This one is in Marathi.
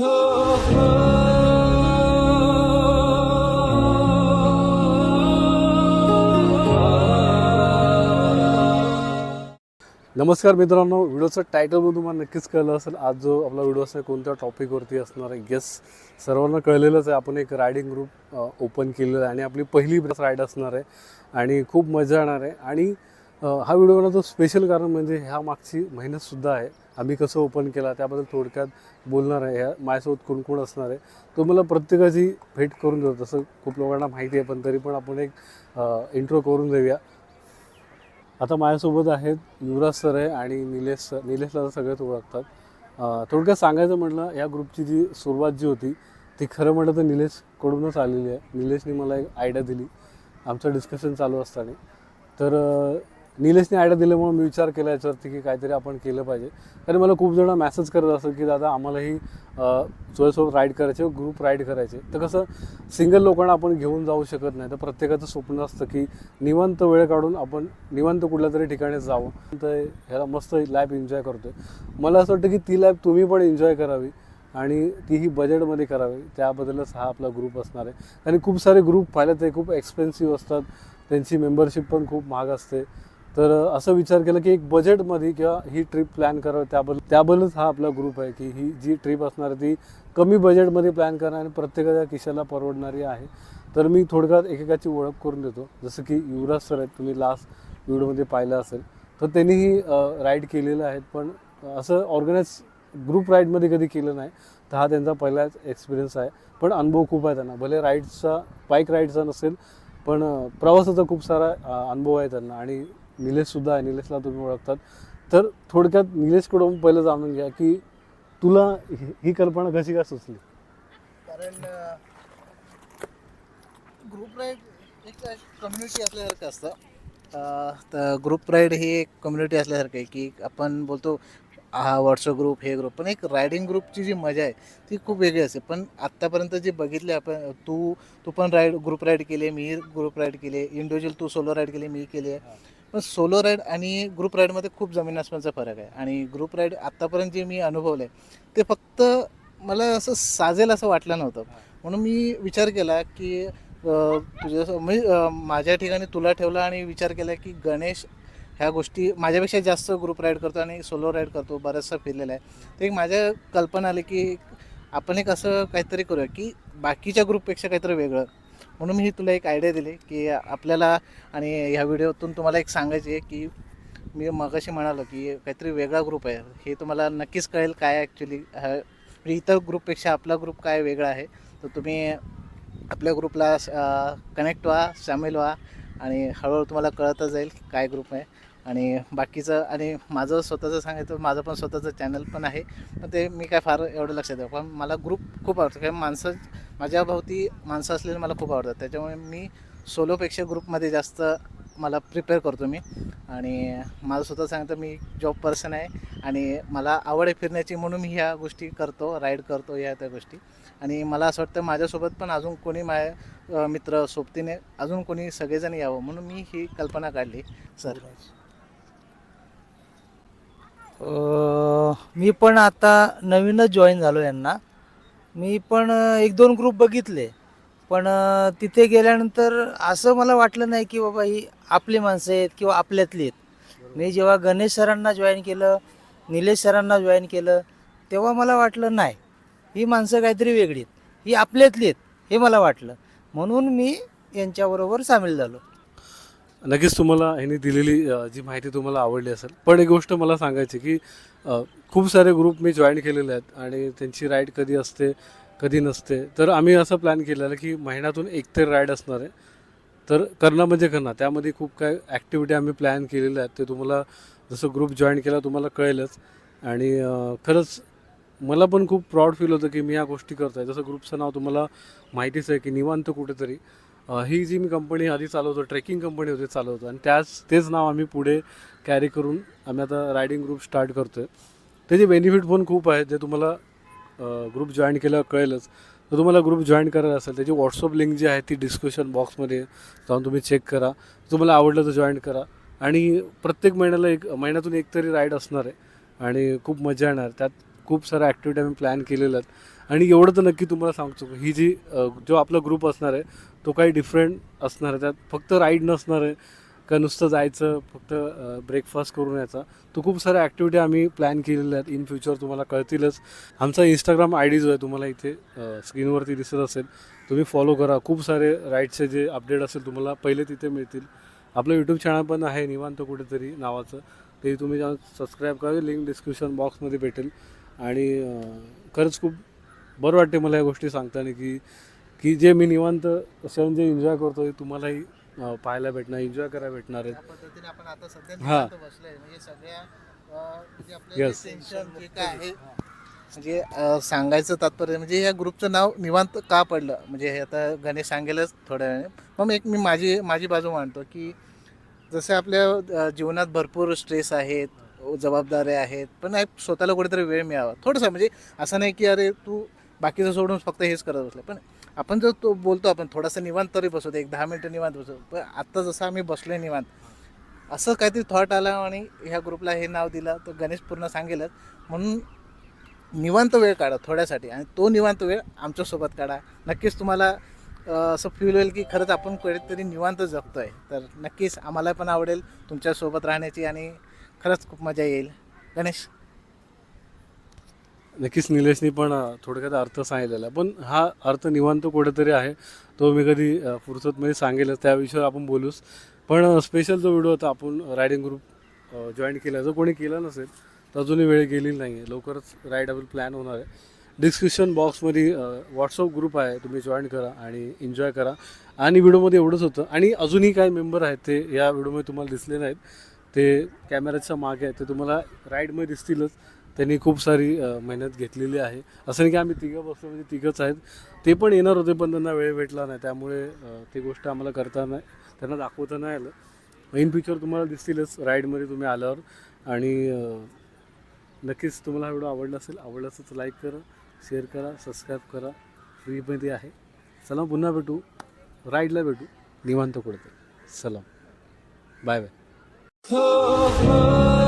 नमस्कार मित्रांनो व्हिडिओचं टायटल तुम्हाला नक्कीच कळलं असेल. आज जो आपला व्हिडिओ असेल कोणत्या टॉपिकवरती असणार आहे गेस सर्वांना कळलेलंच आहे. आपण एक रायडिंग ग्रुप ओपन केलेला आहे आणि आपली पहिली राईड असणार आहे आणि खूप मजा येणार आहे. आणि हा व्हिडिओ बनवतो स्पेशल कारण म्हणजे ह्या मागची मेहनतसुद्धा आहे. आम्ही कसं ओपन केला त्याबद्दल थोडक्यात बोलणार आहे. ह्या माझ्यासोबत कोण कोण असणार आहे तो मला प्रत्येकाची भेट करून देतो. तसं खूप लोकांना माहिती आहे पण तरी पण आपण एक इंट्रो करून देऊया. आता माझ्यासोबत आहेत युवराज सर आहे आणि निलेश सर निलेशला तर सगळेच ओळखतात. थोडक्यात सांगायचं म्हटलं या ग्रुपची जी सुरुवात जी होती ती खरं म्हटलं तर निलेशकडूनच आलेली आहे. निलेशने मला एक आयडिया दिली. आमचं डिस्कशन चालू असताना. तर निलेशने आयडिया दिल्यामुळे मी विचार केला याच्यावरती की काहीतरी आपण केलं पाहिजे. कारण मला खूप जण मेसेज करत असत की दादा आम्हालाही अं, राईड करायचे ग्रुप राईड करायचे. तर कसं सिंगल लोकांना आपण घेऊन जाऊ शकत नाही. तर प्रत्येकाचं स्वप्न असतं की निवांत वेळ काढून आपण निवांत कुठल्या तरी ठिकाणी जावं. तर ह्याला मस्त लाईफ एन्जॉय करतोय. मला असं वाटतं की ती लाईफ तुम्ही पण एन्जॉय करावी आणि तीही बजेटमध्ये करावी. त्याबद्दलच हा आपला ग्रुप असणार आहे. आणि खूप सारे ग्रुप पाहिले ते खूप एक्सपेन्सिव्ह असतात. त्यांची मेंबरशिप पण खूप महाग असते. तर असं विचार केला की एक बजेटमध्ये किंवा ही ट्रिप प्लॅन करावं त्याबद्दल त्याबद्दलच हा आपला ग्रुप आहे की ही जी ट्रिप असणार आहे ती कमी बजेटमध्ये प्लॅन करणार आणि प्रत्येकाच्या खिशाला परवडणारी आहे. तर मी थोडक्यात एकेकाची ओळख करून देतो. जसं की युवराज सर आहेत तुम्ही लास्ट व्हिडिओमध्ये पाहिलं असेल. तर त्यांनीही राईड केलेलं आहेत पण असं ऑर्गनाईज ग्रुप राईडमध्ये कधी केलं नाही. तर हा त्यांचा पहिलाच एक्सपिरियन्स आहे. पण अनुभव खूप आहे त्यांना. भले राईडचा बाईक राईडचा नसेल पण प्रवासाचा खूप सारा अनुभव आहे त्यांना. आणि निलेशसुद्धा आहे. निलेशला तुम्ही ओळखतात. तर थोडक्यात निलेशकडून पहिलं जाणून घ्या की तुला ही- ही कल्पना कशी का सुचली? कारण ग्रुप राईड एक कम्युनिटी असल्यासारखं असतं. तर ग्रुप राईड ही एक कम्युनिटी असल्यासारखं आहे की आपण बोलतो हा व्हॉट्सअप ग्रुप हे ग्रुप पण एक रायडिंग ग्रुपची जी मजा आहे ती खूप वेगळी असते. पण आत्तापर्यंत जे बघितले आपण तू तू पण राईड ग्रुप राईड केले मी ग्रुप राईड केले इंडिव्हिज्युअल तू सोलो राईड केले मी केले. आहे पण सोलो राईड आणि ग्रुप राईडमध्ये खूप जमीन आसमानचा फरक आहे. आणि ग्रुप राईड आत्तापर्यंत जे मी अनुभवलं आहे ते फक्त मला असं साजेल असं वाटलं नव्हतं. म्हणून मी विचार केला की तुझ्या मी अं, माझ्या ठिकाणी तुला ठेवला आणि विचार केला की गणेश ह्या गोष्टी माझ्यापेक्षा जास्त ग्रुप राईड करतो आणि सोलो राईड करतो बराचसा फिरलेला आहे. ते एक माझ्या कल्पना आली की आपण एक असं काहीतरी करूया की बाकीच्या ग्रुपपेक्षा काहीतरी वेगळं. म्हणून मी तुला एक आयडिया दिली की आपल्याला आणि ह्या व्हिडिओतून तुम्हाला एक सांगायचे आहे की मी मगाशी म्हणालो की काहीतरी वेगळा ग्रुप आहे. हे तुम्हाला नक्कीच कळेल काय ॲक्च्युली म्हणजे इतर ग्रुपपेक्षा आपला ग्रुप काय वेगळा आहे. तर तुम्ही आपल्या ग्रुपला कनेक्ट व्हा सामील व्हा आणि हळूहळू तुम्हाला कळतच जाईल काय ग्रुप आहे. आणि बाकीचं आणि माझं स्वतःचं सांगायचं माझं पण स्वतःचं चॅनल पण आहे. पण ते मी काय फार एवढं लक्षात देऊ पण मला ग्रुप खूप आवडतो. कारण माणसं माझ्या भोवती माणसं असलेली मला खूप आवडतात. त्याच्यामुळे मी सोलोपेक्षा ग्रुपमध्ये जास्त मला प्रिपेअर करतो मी. आणि मला स्वतः सांगतं मी जॉब पर्सन आहे आणि मला आवड आहे फिरण्याची म्हणून मी ह्या गोष्टी करतो राईड करतो या त्या गोष्टी. आणि मला असं वाटतं माझ्यासोबत पण अजून कोणी माझ्या मित्र सोबतीने अजून कोणी सगळेजण यावं म्हणून मी ही कल्पना काढली सर. मी पण आता नवीनच जॉईन झालो यांना. मी पण एक दोन ग्रुप बघितले. पण तिथे गेल्यानंतर असं मला वाटलं नाही की बाबा ही आपली माणसं आहेत किंवा आपल्यातली आहेत. मी जेव्हा गणेश सरांना जॉईन केलं निलेश सरांना जॉईन केलं तेव्हा मला वाटलं नाही. ही माणसं काहीतरी वेगळी आहेत. ही आपल्यातली आहेत हे मला वाटलं. म्हणून मी यांच्याबरोबर सामील झालो. नक्कीच तुम्हाला ह्यांनी दिलेली जी माहिती तुम्हाला आवडली असेल. पण एक गोष्ट मला सांगायची की खूप सारे ग्रुप मी जॉईन केलेले आहेत आणि त्यांची राईड कधी असते कधी नसते. तर आम्ही असं प्लॅन केलेलं की महिन्यातून एक तर राईड असणार आहे. तर करणं म्हणजे करणं. त्यामध्ये खूप काय ॲक्टिव्हिटी आम्ही प्लॅन केलेल्या आहेत. ते तुम्हाला जसं ग्रुप जॉईन केला तुम्हाला कळेलच. आणि खरंच मला पण खूप प्राऊड फील होतं की मी या गोष्टी करतो आहे जसं ग्रुपचं नाव तुम्हाला माहितीच आहे की निवांत कुठेतरी. ही जी मी कंपनी आधी चालवतो ट्रेकिंग कंपनी होती चालवतो आणि त्याच तेच नाव आम्ही पुढे कॅरी करून आम्ही आता रायडिंग ग्रुप स्टार्ट करतो आहे त्याचे बेनिफिट पण खूप आहेत जे तुम्हाला ग्रुप जॉईन केल्यावर कळेलच. तर तुम्हाला ग्रुप जॉईन करायला असेल त्याची व्हॉट्सअप लिंक जी आहे ती डिस्क्रिप्शन बॉक्समध्ये जाऊन तुम्ही चेक करा. तुम्हाला आवडलं तर जॉईन करा. आणि प्रत्येक महिन्याला एक महिन्यातून एक तरी राईड असणार आहे. आणि खूप मजा येणार. त्यात खूप साऱ्या ॲक्टिव्हिटी आम्ही प्लॅन केलेल्या आहेत. आणि एवढं तर नक्की तुम्हाला सांगतो ही जी जो आपला ग्रुप असणार आहे तो काही डिफरंट असणार आहे. त्यात फक्त राईड नसणार आहे. का नुसतं जायचं फक्त ब्रेकफास्ट करून यायचा. तो खूप साऱ्या ॲक्टिव्हिटी आम्ही प्लॅन केलेल्या आहेत. इन फ्युचर तुम्हाला कळतीलच. आमचा इंस्टाग्राम आय डी जो आहे तुम्हाला इथे स्क्रीनवरती दिसत असेल. तुम्ही फॉलो करा. खूप सारे राईडचे जे अपडेट असेल तुम्हाला पहिले तिथे मिळतील. आपलं यूट्यूब चॅनल पण आहे निवांत कुठेतरी नावाचं. ते तुम्ही जाऊन सबस्क्राईब करा. लिंक डिस्क्रिप्शन बॉक्समध्ये भेटेल. आणि खरंच खूप बरं वाटते मला या गोष्टी सांगताना की की जे मी निवांत क्षण जे एन्जॉय करतो ते तुम्हालाही पाहायला भेटणार एन्जॉय करायला भेटणार सध्या हा. बसलोय. म्हणजे आहे सांगायचं तात्पर्य म्हणजे या ग्रुपचं नाव निवांत का पडलं? म्हणजे हे आता गणेश सांगेलच थोड्या वेळाने. मग एक मी माझी माझी बाजू मांडतो की जसं आपल्या जीवनात भरपूर स्ट्रेस आहेत जबाबदाऱ्या आहेत. पण स्वतःला कुठेतरी वेळ मिळावा. थोडंसं म्हणजे असं नाही की अरे तू बाकीचं सोडून फक्त हेच करत बसलं. पण आपण जर तो बोलतो आपण थोडासा निवांत तरी बसवतो एक दहा मिनटं निवांत बसवतो पण आत्ता जसं आम्ही बसलो आहे निवांत असं काहीतरी थॉट आला आणि ह्या ग्रुपला हे नाव दिलं तर गणेश पूर्ण सांगेलच. म्हणून निवांत वेळ काढा थोड्यासाठी आणि तो निवांत वेळ आमच्यासोबत काढा. नक्कीच तुम्हाला असं फील होईल की खरंच आपण कुठेतरी निवांत जगतो आहे तर नक्कीच आम्हाला पण आवडेल तुमच्यासोबत राहण्याची आणि खरंच खूप मजा येईल. गणेश? नक्कीच निलेशनी पण थोडक्यात अर्थ सांगितलेला. पण हा अर्थ निवांत कुठेतरी आहे. तो मी कधी अ, फुरसतमध्ये सांगेलच. त्याविषयी आपण बोलूच. पण स्पेशल जो व्हिडिओ होता आपण रायडिंग ग्रुप जॉईन केला. जो कोणी केला नसेल तर अजूनही वेळ गेलेली नाही आहे लवकरच रायडेबल प्लॅन होणार आहे. डिस्क्रिप्शन बॉक्समध्ये व्हॉट्सअप ग्रुप आहे. तुम्ही जॉईन करा आणि एन्जॉय करा. आणि व्हिडिओमध्ये एवढंच होतं. आणि अजूनही काही मेंबर आहेत ते या व्हिडिओमध्ये तुम्हाला दिसले नाहीत ते कॅमेऱ्याच्या मागे आहेत ते तुम्हाला राईडमध्ये दिसतीलच. त्यांनी खूप सारी मेहनत घेतलेली आहे. असं नाही की आम्ही तिघं बसलो म्हणजे तिघंच आहेत. ते पण येणार होते पण त्यांना वेळ भेटला नाही. त्यामुळे ती गोष्ट आम्हाला करता नाही त्यांना दाखवता नाही आलं. इन फ्युचर तुम्हाला दिसतीलच राईडमध्ये तुम्ही आल्यावर. आणि नक्कीच तुम्हाला हा व्हिडिओ आवडला असेल आवडला असेल तर लाईक करा शेअर करा सबस्क्राईब करा. फ्रीमध्ये आहे. चला पुन्हा भेटू. राईडला भेटू. निवांत कुठे सलाम. Bye bye. Cause